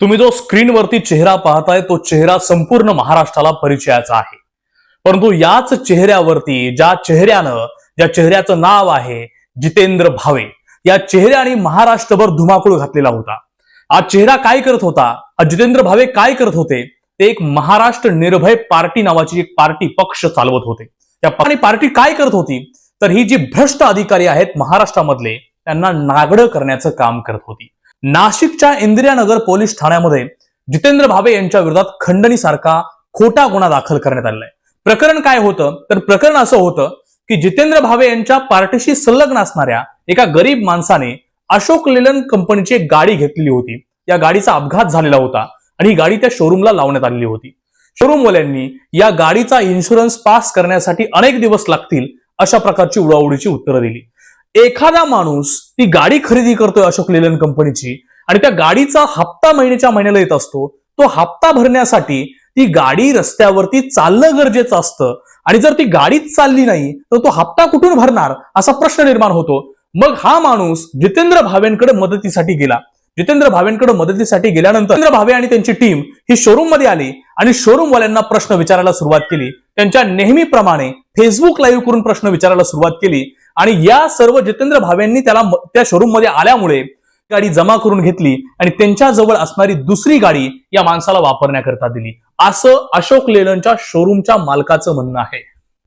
तुम्ही जो स्क्रीनवरती चेहरा पाहताय तो चेहरा संपूर्ण महाराष्ट्राला परिचयाचा आहे. परंतु याच चेहऱ्यावरती ज्या चेहऱ्यानं ज्या चेहऱ्याचं नाव आहे जितेंद्र भावे या चेहऱ्याने महाराष्ट्रभर धुमाकूळ घातलेला होता. आज चेहरा काय करत होता आज जितेंद्र भावे काय करत होते ते एक महाराष्ट्र निर्भय पार्टी नावाची एक पार्टी पक्ष चालवत होते. त्या आणि पार्टी काय करत होती तर ही जी भ्रष्ट अधिकारी आहेत महाराष्ट्रामधले त्यांना नागडं करण्याचं काम करत होती. नाशिकच्या इंदिरानगर पोलीस ठाण्यामध्ये जितेंद्र भावे यांच्या विरोधात खंडणीसारखा खोटा गुन्हा दाखल करण्यात आलेला आहे. प्रकरण काय होतं? तर प्रकरण असं होतं की जितेंद्र भावे यांच्या पार्टीशी संलग्न असणाऱ्या एका गरीब माणसाने अशोक लेलन कंपनीची एक गाडी घेतलेली होती. या गाडीचा अपघात झालेला होता आणि ही गाडी त्या शोरूमला लावण्यात आलेली होती. शोरूमवाल्यांनी या गाडीचा इन्शुरन्स पास करण्यासाठी अनेक दिवस लागतील अशा प्रकारची उडावडीची उत्तरं दिली. एखादा माणूस ती गाडी खरेदी करतोय अशोक लेलन कंपनीची आणि त्या गाडीचा हप्ता महिन्याच्या महिन्याला येत असतो तो हप्ता भरण्यासाठी ती गाडी रस्त्यावरती चालणं गरजेचं असतं आणि जर ती गाडीच चालली नाही तर तो हप्ता कुठून भरणार असा प्रश्न निर्माण होतो. मग हा माणूस जितेंद्र भावेंकडे मदतीसाठी गेला. जितेंद्र भावेंकडे मदतीसाठी गेल्यानंतर जितेंद्र भावे आणि त्यांची टीम ही शोरूममध्ये आली आणि शोरूम वाल्यांना प्रश्न विचारायला सुरुवात केली. त्यांच्या नेहमीप्रमाणे फेसबुक लाईव्ह करून प्रश्न विचारायला सुरुवात केली. आणि या सर्व जितेंद्र भावेंनी त्याला त्या शोरूममध्ये आल्यामुळे गाडी जमा करून घेतली आणि त्यांच्या जवळ असणारी दुसरी गाडी या माणसाला वापरण्याकरता दिली. असं अशोक लेलनच्या शोरूमच्या मालकाचं म्हणणं आहे.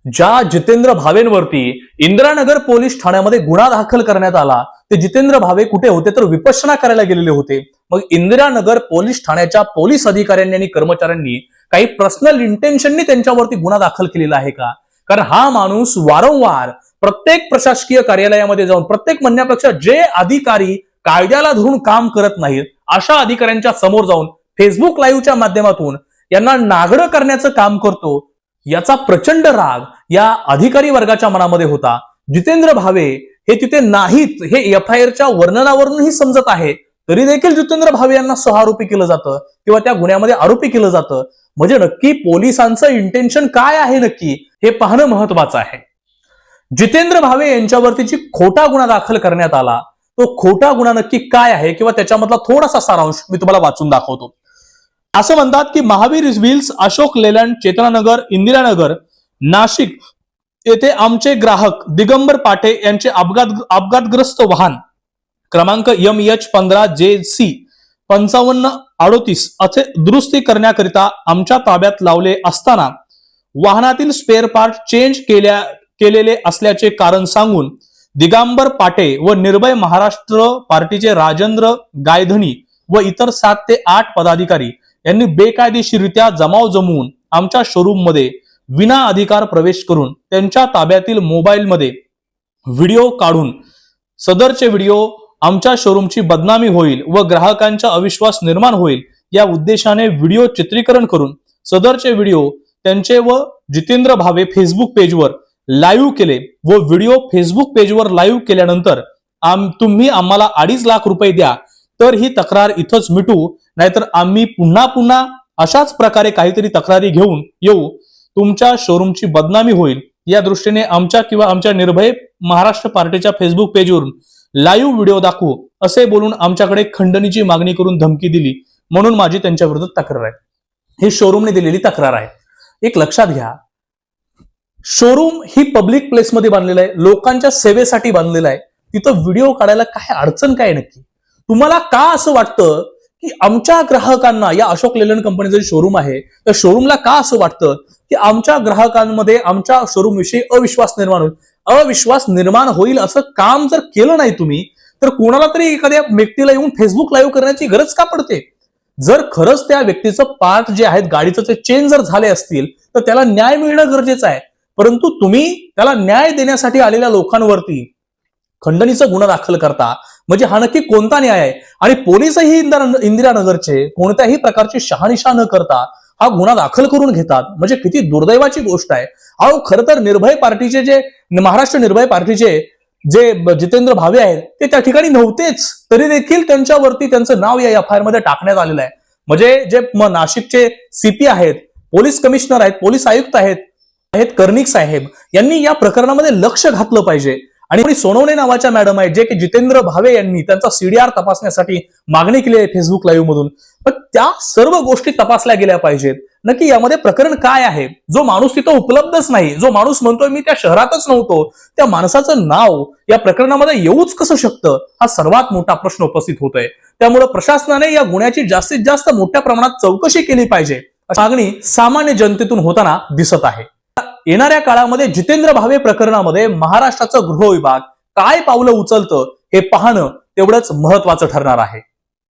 ज्या जितेंद्र भावेंवरती इंदिरानगर पोलीस ठाण्यामध्ये गुन्हा दाखल करण्यात आला ते जितेंद्र भावे कुठे होते तर विपश्यना करायला गेलेले होते. मग इंदिरानगर पोलीस ठाण्याच्या पोलीस अधिकाऱ्यांनी आणि कर्मचाऱ्यांनी काही पर्सनल इंटेन्शननी त्यांच्यावरती गुन्हा दाखल केलेला आहे का? कारण हा माणूस वारंवार प्रत्येक प्रशासकीय कार्यालयामध्ये जाऊन प्रत्येक म्हणण्यापेक्षा जे अधिकारी कायद्याला धरून काम करत नाहीत अशा अधिकाऱ्यांच्या समोर जाऊन फेसबुक लाईव्हच्या माध्यमातून यांना नागडं करण्याचं काम करतो याचा प्रचंड राग या अधिकारी वर्गाच्या मनामध्ये होता. जितेंद्र भावे हे तिथे नाहीत हे एफ आय आरच्या वर्णनावरूनही समजत आहे तरी देखील जितेंद्र भावे यांना सहारोपी केलं जातं किंवा त्या गुन्ह्यामध्ये आरोपी केलं जातं. म्हणजे नक्की पोलिसांचं इंटेन्शन काय आहे नक्की हे पाहणं महत्वाचं आहे. जितेंद्र भावे यांच्यावरती जी खोटा गुन्हा दाखल करण्यात आला तो खोटा गुन्हा नक्की काय आहे किंवा त्याच्यामधला थोडासा सारांश मी तुम्हाला वाचून दाखवतो. असं म्हणतात की महावीर व्हील्स अशोक लेलँड चेतनानगर इंदिरानगर नाशिक येथे आमचे ग्राहक दिगंबर पाटे यांचे अपघात अपघातग्रस्त वाहन क्रमांक एम एच पंधरा जे सी पंचावन्न अडोतीस असे दुरुस्ती करण्याकरिता आमच्या ताब्यात लावले असताना वाहनातील स्पेअर पार्ट चेंज केल्या केलेले असल्याचे कारण सांगून दिगांबर पाटे व निर्भय महाराष्ट्र पार्टीचे राजेंद्र गायधनी व इतर सात ते आठ पदाधिकारी यांनी बेकायदेशीररित्या जमाव जमवून आमच्या शोरूममध्ये विना अधिकार प्रवेश करून त्यांच्या ताब्यातील मोबाईलमध्ये व्हिडिओ काढून सदरचे व्हिडिओ आमच्या शोरूमची बदनामी होईल व ग्राहकांचा अविश्वास निर्माण होईल या उद्देशाने व्हिडिओ चित्रीकरण करून सदरचे व्हिडिओ त्यांचे व जितेंद्र भावे फेसबुक पेजवर लाईव्ह केले व व्हिडिओ फेसबुक पेजवर लाईव्ह केल्यानंतर आम तुम्ही आम्हाला अडीच लाख रुपये द्या तर ही तक्रार इथंच मिटू. नाहीतर आम्ही पुन्हा पुन्हा अशाच प्रकारे काहीतरी तक्रारी घेऊन येऊ. तुमच्या शोरूमची बदनामी होईल. या दृष्टीने आमच्या किंवा आमच्या निर्भय महाराष्ट्र पार्टीच्या फेसबुक पेजवरून लाईव्ह व्हिडिओ दाखवू असे बोलून आमच्याकडे खंडणीची मागणी करून धमकी दिली. म्हणून माझी त्यांच्या तक्रार आहे. ही शोरूमने दिलेली तक्रार आहे. एक लक्षात घ्या शोरूम ही पब्लिक प्लेसमध्ये बांधलेलं आहे. लोकांच्या सेवेसाठी बांधलेलं आहे. तिथं व्हिडिओ काढायला काय अडचण काय नक्की? तुम्हाला का असं वाटतं की आमच्या ग्राहकांना या अशोक लेलन कंपनीचं जे शोरूम आहे त्या शोरूमला का असं वाटतं की आमच्या ग्राहकांमध्ये आमच्या शोरूम विषयी अविश्वास निर्माण होईल? अविश्वास निर्माण होईल असं काम जर केलं नाही तुम्ही तर कोणाला तरी एखाद्या व्यक्तीला येऊन फेसबुक लाईव्ह करण्याची गरज का पडते? जर खरंच त्या व्यक्तीचं पार्ट जे आहेत गाडीचं ते चेंज जर झाले असतील तर त्याला न्याय मिळणं गरजेचं आहे. परंतु तुम्ही त्याला न्याय देण्यासाठी आलेल्या लोकांवरती खंडणीचा गुन्हा दाखल करता. म्हणजे हा नक्की कोणता न्याय आहे? आणि पोलीसही इंदिरानगरचे कोणत्याही प्रकारची शहानिशा न करता हा गुन्हा दाखल करून घेतात. म्हणजे किती दुर्दैवाची गोष्ट आहे. अहो खरं तर निर्भय पार्टीचे जे महाराष्ट्र निर्भय पार्टीचे जे जितेंद्र भावे आहेत ते त्या ठिकाणी नव्हतेच. तरी देखील त्यांच्यावरती त्यांचं नाव या एफ आय आरमध्ये टाकण्यात आलेलं आहे. म्हणजे जे नाशिकचे सीपी आहेत पोलीस कमिशनर आहेत पोलीस आयुक्त आहेत आहेत कर्णिक साहेब यांनी या प्रकरणामध्ये लक्ष घातलं पाहिजे. आणि सोनवणे नावाच्या मॅडम आहेत जे की जितेंद्र भावे यांनी त्यांचा सीडीआर तपासण्यासाठी मागणी केली आहे फेसबुक लाईव्ह मधून. पण त्या सर्व गोष्टी तपासल्या गेल्या पाहिजेत. नक्की यामध्ये प्रकरण काय आहे? जो माणूस तिथं उपलब्धच नाही जो माणूस म्हणतोय मी त्या शहरातच नव्हतो त्या माणसाचं नाव या प्रकरणामध्ये येऊच कसं शकतं? हा सर्वात मोठा प्रश्न उपस्थित होतोय. त्यामुळे प्रशासनाने या गुन्ह्याची जास्तीत जास्त मोठ्या प्रमाणात चौकशी केली पाहिजे. अशी मागणी सामान्य जनतेतून होताना दिसत आहे. येणाऱ्या काळामध्ये जितेंद्र भावे प्रकरणामध्ये महाराष्ट्राचं गृह विभाग काय पावलं उचलतं हे पाहणं तेवढंच महत्वाचं ठरणार आहे.